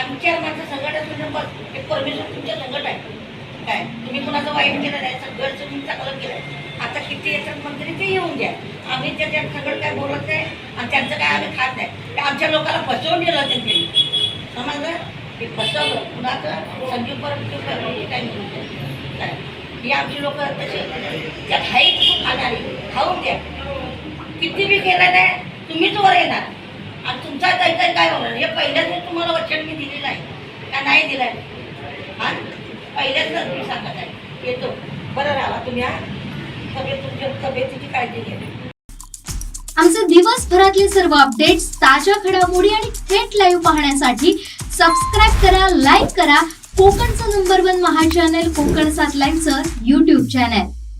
आमच्या माझं संकट असून बघ हे परमेश्वर तुमच्या संकट आहे. काय? तुम्ही कुणाचं वाईट केलं नाही सगळं तुम्ही चांगलं केलं आता किती येतात मंत्री ते येऊन द्या. आम्ही त्याच्या सगळं काय बोलत नाही आणि त्यांचं काय आम्ही खात नाही. ते आमच्या लोकांना फसवून गेलं त्यांनी. समजलं ते फसवलं. कुणाचं? संजीव परत काय म्हणून काय? ही आमची लोक तसे त्यात हाई खाणारी. खाऊन द्या. किती बी केलं नाही तुम्हीच वर येणार. आणि तुमचा काही काय होणार? हे पहिल्याच तुम्हाला वचन मी दिलेलं आहे. का नाही दिलं आहे हा? पहिल्याच मी सांगत आहे. येतो. बरं राहा तुम्ही हा? सगळे तुमच्या तब्येतीची काळजी घ्या. आमचे दिवसभरातले सर्व अपडेट्स ताज्या घडामोडी आणि थेट लाईव्ह पाहण्यासाठी सबस्क्राईब करा लाईक करा. कोकणचं नंबर वन महा चॅनल कोकण सात लाईनचं युट्यूब चॅनल